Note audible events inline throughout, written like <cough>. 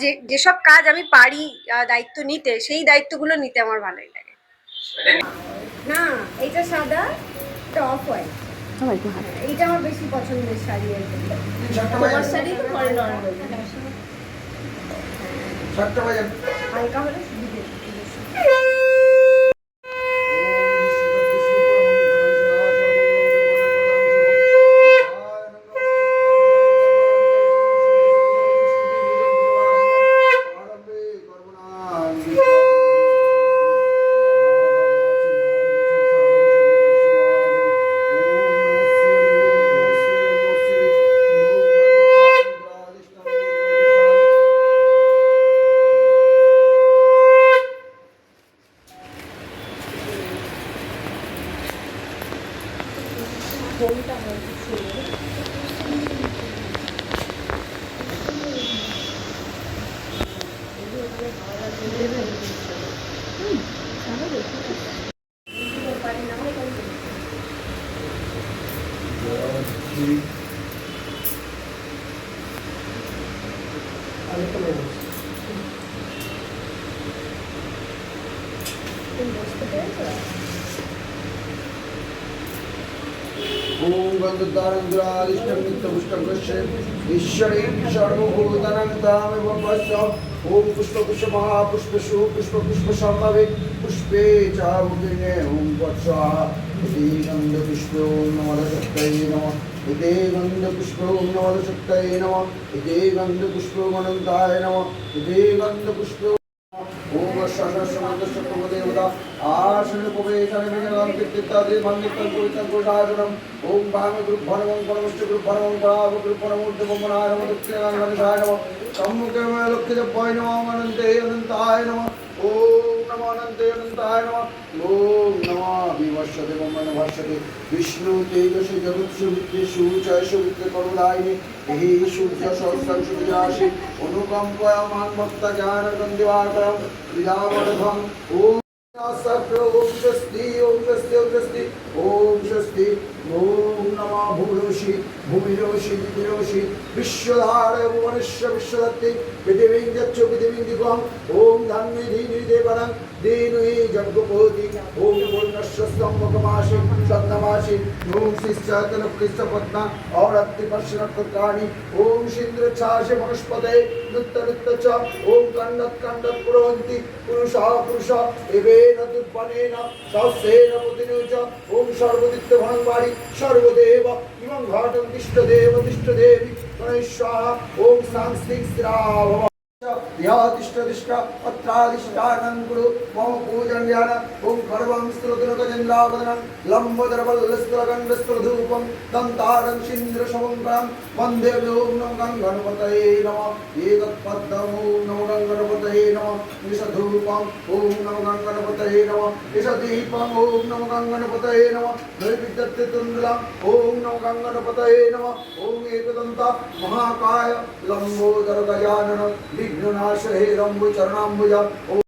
যে যেসব কাজ আমি পারি দায়িত্ব নিতে সেই দায়িত্বগুলো নিতে আমার ভালোই লাগে। না এটা সাদা টপ হয় এটা এইটা আমার বেশি পছন্দের শাড়ি আর কি। তোমার শাড়ি তো পরে নর্মাল। সাতটা বাজে হালকা হলে সুবিধে ॐ गन्धद्वारन्द्रादिष्टं नित्यपुष्टं पश्य ईश्वरीं सर्वभूतानां तामेव पश्य ॐ पुष्पपुष्पमहापुष्पशु पुष्पपुष्पसम्भवे पुष्पे च मुदिने ॐ वत्सः इति गन्धपुष्पो नमदशक्तये नमः इति गन्धपुष्पो नमदशक्तये नमः इति गन्धपुष्पो अनन्ताय नमः इति गन्धपुष्पो സർവസമന്തസ്വപ്രഭുദേവത ആശ്രയപുപേശനമികനാം കിട്ടിത്താതെ മണ്ണിത്തം കുഴിത്തം കുഴാകണം ഓം ഭാമ ഗുരുഭരണവും പണമുഷ്ടി ഗുരുഭരണവും പണാവ ഗുരുഭരണമുണ്ട് മനാരമ ദുഃഖനാമ സമ്മുഖമേ ലക്ഷിതപ്പോയിനമാമനന്തേ അനന്തായ നമ नमः सम्मुखे मे लक्ष्यजपाय नमः अनन्ते अनन्ताय नमः ओम नमो अनन्ते अनन्ताय नमः ओम नमः विवश्यते मम भाष्यते विष्णु तेजसि जगत्सु विद्येषु च सुविद्य करुणायिनि हि सूर्य सहस्रं सूर्यासि अनुकम्पयमान् भक्त ज्ञानगन्धिवाकरं विदामडभम् ॐ सकल ओम स्वस्ति ओम स्वस्ति ओम स्वस्ति ओम स्वस्ति ओम नमः भूयोषि भूमियोषि विधियोषि विश्वधारय भुवनस्य विश्वदत्ते पृथिवीं চোখে দেবী দীপম দেব তিষ্ঠ দেবী গণেশ ওম সাংস্তিক ध्यातिष्ठदिष्ट पत्रादिष्टानं कुरु मम पूजन ध्यान ओम खड्वं स्तुलतुनकचन्द्रावदनं लम्बोदरवल्लस्तुलकण्डस्तुलधूपं दन्तारं शिन्द्रशवङ्करं वन्दे ओं नमो गणपतये नमः एतत्पद्मम् ॐ नमो गणपतये नमः निषधूपम् ॐ नमो गणपतये नमः निषदीपम् ॐ नमो गणपतये नमः नैविद्यत्रितुण्डलम् ॐ नमो गणपतये नमः ॐ एकदन्त महाकाय विघ्ननाशहैरम्बुचरणाम्बुजाम्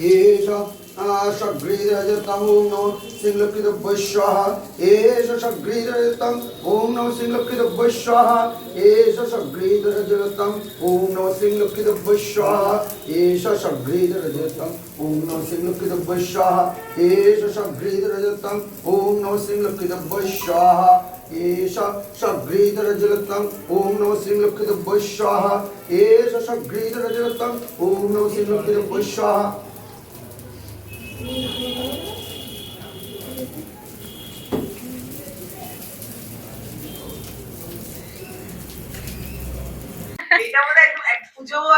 एष सग्रीरजतम् नो सिंहकृतवैश्वः एष सग्रीरजतम् ॐ नमः सिंहकृतवैश्वः एष सग्रीरजतम् ॐ नमः सिंहकृतवैश्वः एष सग्रीरजतम् ॐ नमः सिंहकृतवैश्वः एष सग्रीरजतम् ॐ नमः सिंहकृतवैश्वः এষ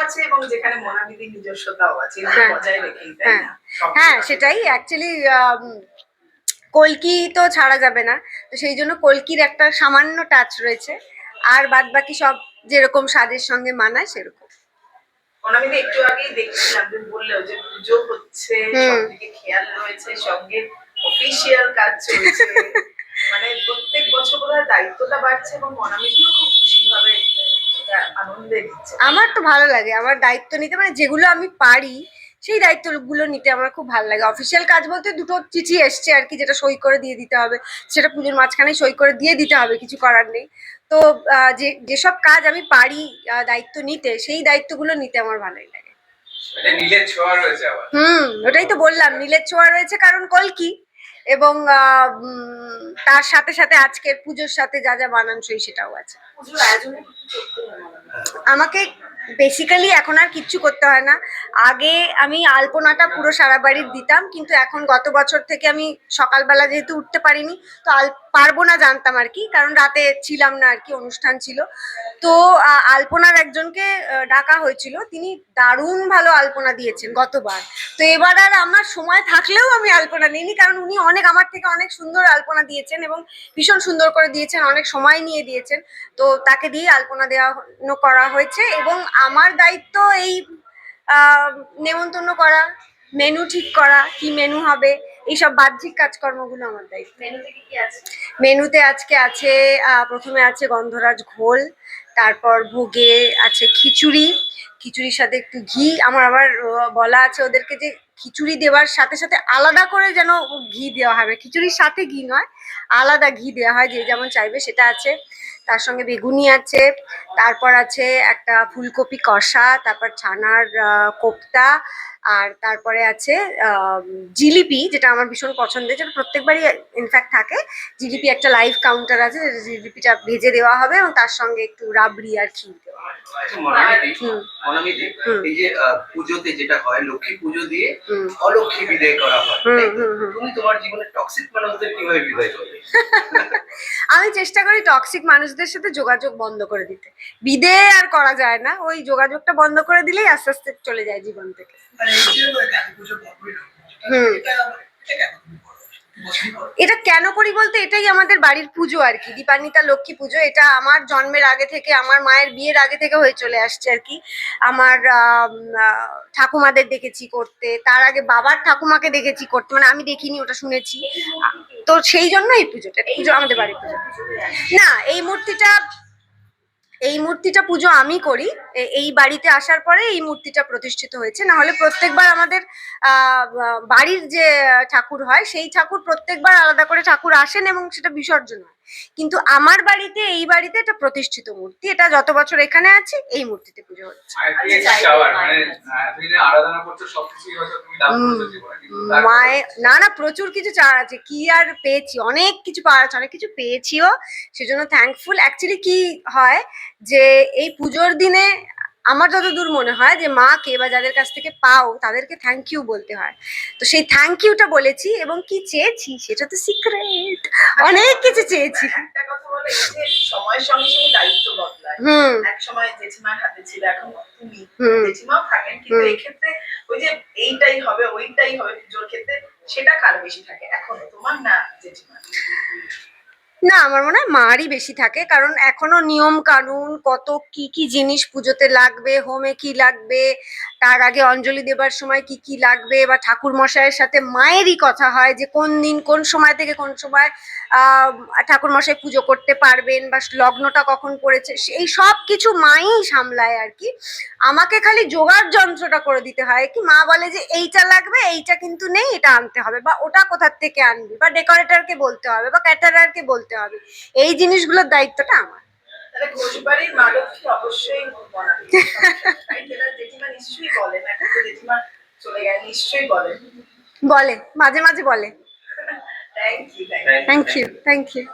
আছে এবং যেখানে মনাবিধি নিজস্বতাও আছে হ্যাঁ, বজায় রেখেই হ্যাঁ, হ্যাঁ সেটাই। অ্যাকচুয়ালি কলকি তো ছাড়া যাবে না। তো সেই জন্য কলকির একটা সামান্য টাচ রয়েছে। আর বাদ বাকি সব যেরকম স্বাদের সঙ্গে মানায় সেরকম। মনাবিদি একটু আগেই দেখছিলাম তুমি বললেও যে পুজো হচ্ছে সবদিকে খেয়াল রয়েছে সঙ্গে অফিসিয়াল কাজ চলছে। <laughs> মানে প্রত্যেক বছর বোধ দায়িত্বটা বাড়ছে এবং মনামিদিও খুব খুশি আনন্দে দিচ্ছে। আমার তো ভালো লাগে আমার দায়িত্ব নিতে মানে যেগুলো আমি পারি সেই দায়িত্বগুলো নিতে আমার খুব ভালো লাগে। অফিসিয়াল কাজ বলতে দুটো চিঠি এসছে আর কি যেটা সই করে দিয়ে দিতে হবে। সেটা পুজোর মাঝখানে সই করে দিয়ে দিতে হবে কিছু করার নেই। তো যে যেসব কাজ আমি পারি দায়িত্ব নিতে সেই দায়িত্বগুলো নিতে আমার ভালোই লাগে। রয়েছে হুম ওটাই তো বললাম নীলের ছোঁয়া রয়েছে কারণ কলকি এবং আহ, তার সাথে সাথে আজকের পুজোর সাথে যা যা মানানসই সেটাও আছে। পুজোর আয়োজনে কি করতে মনে? আমাকে বেসিক্যালি এখন আর কিচ্ছু করতে হয় না। আগে আমি আলপনাটা পুরো সারা বাড়ির দিতাম, কিন্তু এখন গত বছর থেকে আমি সকালবেলা যেহেতু উঠতে পারিনি, তো আল পারব না জানতাম আর কি, কারণ রাতে ছিলাম না আর কি, অনুষ্ঠান ছিল। তো আলপনার একজনকে ডাকা হয়েছিল। তিনি দারুণ ভালো আলপনা দিয়েছেন গতবার। তো এবার আর আমার সময় থাকলেও আমি আলপনা নিইনি, কারণ উনি অনেক, আমার থেকে অনেক সুন্দর আলপনা দিয়েছেন এবং ভীষণ সুন্দর করে দিয়েছেন, অনেক সময় নিয়ে দিয়েছেন। তো তাকে দিয়ে আলপনা দেওয়া করা হয়েছে এবং আমার দায়িত্ব এই নেমন্তন্ন করা মেনু ঠিক করা, কি মেনু হবে এইসব বাহ্যিক কাজকর্মগুলো আমার দায়িত্ব। মেনুতে আজকে আছে প্রথমে আছে গন্ধরাজ ঘোল তারপর ভোগে আছে খিচুড়ি খিচুড়ির সাথে একটু ঘি আমার আবার বলা আছে ওদেরকে যে খিচুড়ি দেওয়ার সাথে সাথে আলাদা করে যেন ঘি দেওয়া হবে। খিচুড়ির সাথে ঘি নয় আলাদা ঘি দেওয়া হয় যে যেমন চাইবে সেটা আছে। তার সঙ্গে বেগুনি আছে, তারপর আছে একটা ফুলকপি কষা, তারপর ছানার কোপ্তা, আর তারপরে আছে জিলিপি, যেটা আমার ভীষণ পছন্দের, যেটা প্রত্যেকবারই ইনফ্যাক্ট থাকে। জিলিপি একটা লাইভ কাউন্টার আছে জিলিপিটা ভেজে দেওয়া হবে এবং তার সঙ্গে একটু রাবড়ি আর ক্ষীর আচ্ছা। এই যে পুজোতে যেটা হয় লক্ষ্মী পুজো দিয়ে অলক্ষ্মী বিদায় করা হয় হুম, তাই তো? হুম, হুম। তুমি তোমার জীবনে টক্সিক মানুষদের কীভাবে বিদায় করবে? <laughs> আমি চেষ্টা করি টক্সিক মানুষদের সাথে যোগাযোগ বন্ধ করে দিতে। বিদে আর করা যায় না ওই যোগাযোগটা বন্ধ করে দিলেই আস্তে আস্তে চলে যায় জীবন থেকে। হুম। এটা কেন করি বলতে এটাই আমাদের বাড়ির পুজো আর কি। দীপান্বিতা লক্ষ্মী পুজো, এটা আমার জন্মের আগে থেকে, আমার মায়ের বিয়ের আগে থেকে হয়ে চলে আসছে আর কি। আমার ঠাকুমাদের দেখেছি করতে, তার আগে বাবার ঠাকুমাকে দেখেছি করতে মানে আমি দেখিনি, ওটা শুনেছি। তো সেই জন্য এই পুজোটা, পুজো আমাদের বাড়ির পুজো। না, এই মূর্তিটা এই মূর্তিটা পুজো আমি করি। এই বাড়িতে আসার পরে এই মূর্তিটা প্রতিষ্ঠিত হয়েছে। না হলে প্রত্যেকবার আমাদের বাড়ির যে ঠাকুর হয়, সেই ঠাকুর প্রত্যেকবার আলাদা করে ঠাকুর আসেন এবং সেটা বিসর্জন হয়। কিন্তু আমার বাড়িতে এই বাড়িতে একটা প্রতিষ্ঠিত মূর্তি। এটা যত বছর এখানে আছে এই মূর্তিতে পুজো হচ্ছে। চাওয়ার মানে তারপরে- মায়ের না না প্রচুর কিছু চাওয়ার আছে। কি আর পেয়েছি? অনেক কিছু পাওয়ার আছে অনেক কিছু পেয়েছিও। সেজন্য থ্যাঙ্কফুল অ্যাকচুয়ালি কি হয় যে এই পুজোর দিনে আমার যতদূর মনে হয় যে মা কে বা যাদের কাছ থেকে পাও তাদেরকে থ্যাংক ইউ বলতে হয়। তো সেই থ্যাংক ইউটা বলেছি এবং কি চেয়েছি সেটা তো সিক্রেট অনেক কিছু চেয়েছি। একটা কথা বলে সময়ের সঙ্গে সঙ্গে দায়িত্ব বদলায়। হুম। এক সময় জেঠিমার হাতে ছিল এখন তুমি। জেঠিমাও থাকেন কিন্তু এই ক্ষেত্রে ওই যে এইটাই হবে ওইটাই হবে পুজোর ক্ষেত্রে সেটা কার বেশি থাকে এখন। তোমার না জেঠিমা না, আমার মনে হয় মারই বেশি থাকে। কারণ এখনও নিয়ম কানুন, কত কি কি জিনিস পুজোতে লাগবে, হোমে কি লাগবে, তার আগে অঞ্জলি দেবার সময় কি কি লাগবে, বা ঠাকুর মশাইয়ের সাথে মায়েরই কথা হয় যে কোন দিন, কোন সময় থেকে কোন সময় ঠাকুর মশাই পুজো করতে পারবেন, বা লগ্নটা কখন পড়েছে, সেই সব কিছু মাই সামলায় আর কি। আমাকে খালি জোগাড় যন্ত্রটা করে দিতে হয় কি মা বলে যে এইটা লাগবে, এইটা কিন্তু নেই, এটা আনতে হবে, বা ওটা কোথার থেকে আনবি, বা ডেকোরেটরকে বলতে হবে, বা ক্যাটারারকে বলতে হবে। এই জিনিসগুলোর দায়িত্বটা আমার। বলে মাঝে মাঝে বলে থ্যাংক ইউ থ্যাংক ইউ